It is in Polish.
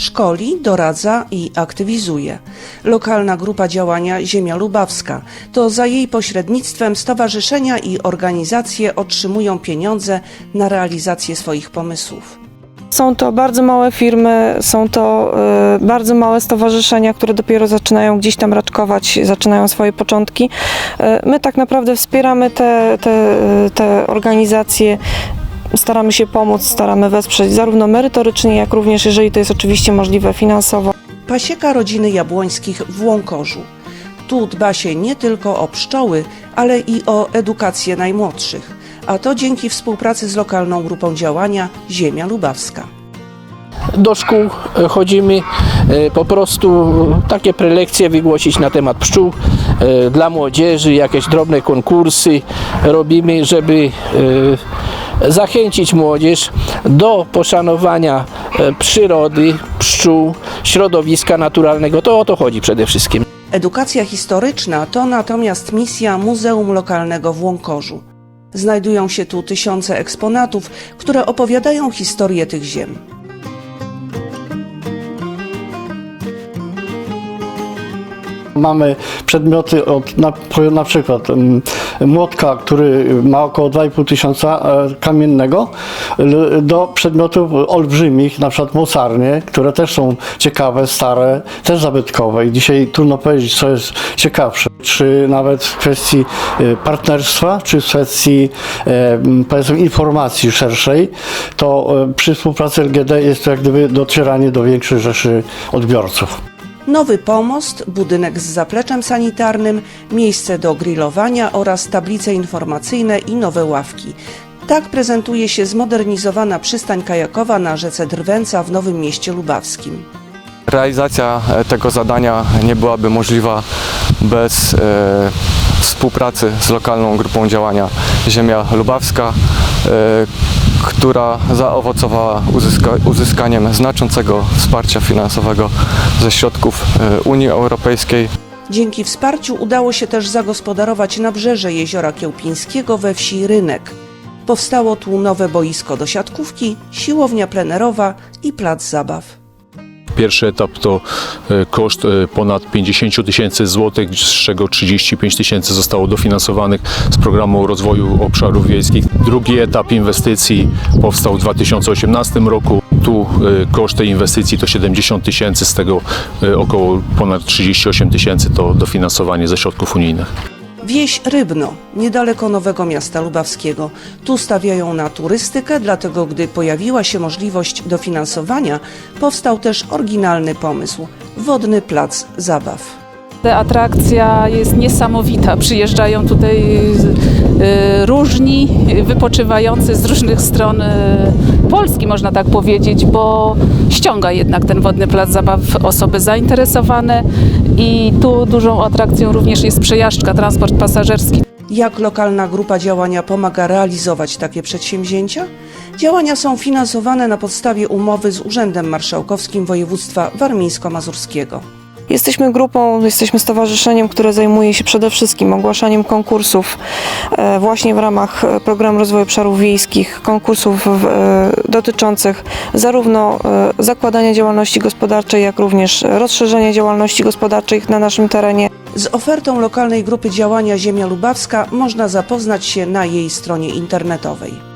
Szkoli, doradza i aktywizuje. Lokalna grupa działania Ziemia Lubawska to za jej pośrednictwem stowarzyszenia i organizacje otrzymują pieniądze na realizację swoich pomysłów. Są to bardzo małe firmy, są to e, bardzo małe stowarzyszenia, które dopiero zaczynają gdzieś tam raczkować, zaczynają swoje początki. E, my tak naprawdę wspieramy te, te, te organizacje. Staramy się pomóc, staramy wesprzeć zarówno merytorycznie, jak również, jeżeli to jest oczywiście możliwe, finansowo. Pasieka rodziny Jabłońskich w Łąkorzu. Tu dba się nie tylko o pszczoły, ale i o edukację najmłodszych, a to dzięki współpracy z lokalną grupą działania Ziemia Lubawska. do szkół e, chodzimy, e, po prostu takie prelekcje wygłosić na temat pszczół e, dla młodzieży, jakieś drobne konkursy robimy, żeby zachęcić młodzież do poszanowania e, przyrody, pszczół, środowiska naturalnego. To o to chodzi przede wszystkim. Edukacja historyczna to natomiast misja Muzeum Lokalnego w Łąkorzu. Znajdują się tu tysiące eksponatów, które opowiadają historię tych ziem. Mamy przedmioty od na, na przykład em, młotka, który ma około 2,5 tysiąca e, kamiennego, do przedmiotów olbrzymich, na przykład mocarnie, które też są ciekawe, stare, też zabytkowe i dzisiaj trudno powiedzieć, co jest ciekawsze. Czy nawet w kwestii e, partnerstwa, czy w kwestii e, powiedzmy informacji szerszej, to przy współpracy LGD jest to jak gdyby docieranie do większej rzeszy odbiorców. Nowy pomost, budynek z zapleczem sanitarnym, miejsce do grillowania oraz tablice informacyjne i nowe ławki. Tak prezentuje się zmodernizowana przystań kajakowa na rzece Drwęca w Nowym Mieście Lubawskim. Realizacja e, tego zadania nie byłaby możliwa bez e, współpracy z lokalną grupą działania Ziemia Lubawska, e, która zaowocowała uzyska, uzyskaniem znaczącego wsparcia finansowego ze środków e, Unii Europejskiej. Dzięki wsparciu udało się też zagospodarować nabrzeże jeziora Kiełpińskiego we wsi Rynek. Powstało tu nowe boisko do siatkówki, siłownia plenerowa i plac zabaw. Pierwszy etap to e, koszt e, ponad 50 tysięcy złotych, z czego 35 tysięcy zostało dofinansowanych z programu rozwoju obszarów wiejskich. Drugi etap inwestycji powstał w 2018 roku. Tu e, koszt tej inwestycji to 70 tysięcy, z tego około ponad 38 tysięcy to dofinansowanie ze środków unijnych. Wieś Rybno, niedaleko Nowego Miasta Lubawskiego. Tu stawiają na turystykę, dlatego gdy pojawiła się możliwość dofinansowania, powstał też oryginalny pomysł wodny plac zabaw. Ta atrakcja jest niesamowita. Przyjeżdżają tutaj y, różni wypoczywający z różnych stron y, Polski, można tak powiedzieć, bo ściąga jednak ten wodny plac zabaw osoby zainteresowane i tu dużą atrakcją również jest przejażdżka, transport pasażerski. Jak lokalna grupa działania pomaga realizować takie przedsięwzięcia? Działania są finansowane na podstawie umowy z Urzędem Marszałkowskim Województwa Warmińsko-Mazurskiego. Jesteśmy grupą, jesteśmy stowarzyszeniem, które zajmuje się przede wszystkim ogłaszaniem konkursów e, właśnie w ramach e, Programu Rozwoju Obszarów Wiejskich, konkursów e, dotyczących zarówno zakładania działalności gospodarczej, jak również rozszerzenia działalności gospodarczej na naszym terenie. Z ofertą lokalnej grupy działania Ziemia Lubawska można zapoznać się na jej stronie internetowej.